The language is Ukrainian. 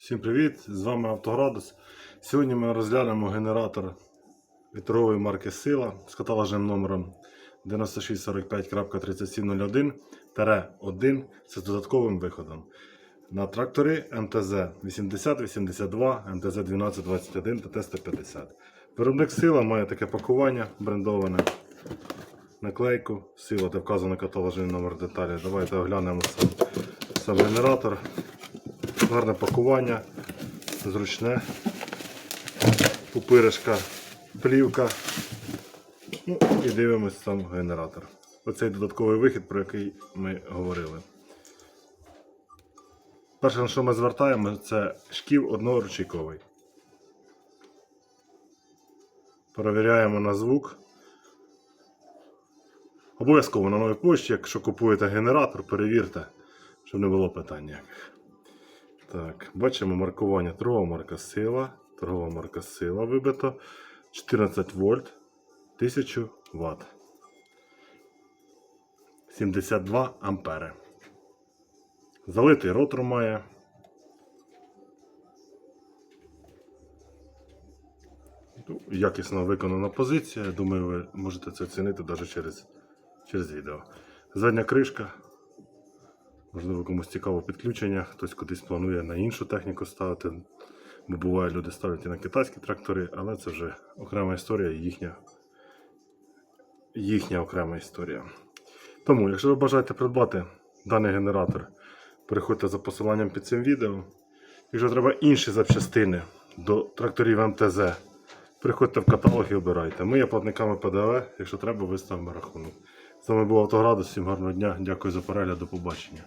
Всім привіт! З вами Автоградус. Сьогодні ми розглянемо генератор вітрової марки Сила з каталожним номером 9645.3701-1 з додатковим виходом на трактори МТЗ 8082, МТЗ 1221 та Т150. Виробник Сила має таке пакування брендоване, наклейку, сила та вказано каталожний номер деталі. Давайте оглянемо сам, сам генератор. Гарне пакування, зручне, пупиришка, плівка. Ну, і дивимось сам генератор. Оцей додатковий вихід, про який ми говорили. Перше, на що ми звертаємо, це шків одноручейковий. Перевіряємо на звук. Обов'язково на новій почті, якщо купуєте генератор, перевірте, щоб не було питань ніяких. Так, бачимо маркування торгова марка сила. Торгова марка сила вибито. 14 вольт 1000 Вт. 72 ампери. Залитий ротор має. Ну, Якісно виконана позиція. Думаю, ви можете це оцінити навіть через, через відео. Задня кришка. Можливо, комусь цікаво підключення, хтось кудись планує на іншу техніку ставити. Бо буває, люди ставлять і на китайські трактори, але це вже окрема історія, їхня, їхня окрема історія. Тому, якщо ви бажаєте придбати даний генератор, переходьте за посиланням під цим відео. Якщо треба інші запчастини до тракторів МТЗ, приходьте в каталог і обирайте. Ми є платниками ПДВ, якщо треба, виставимо рахунок. З вами був Автоградус, всім гарного дня, дякую за перегляд, до побачення.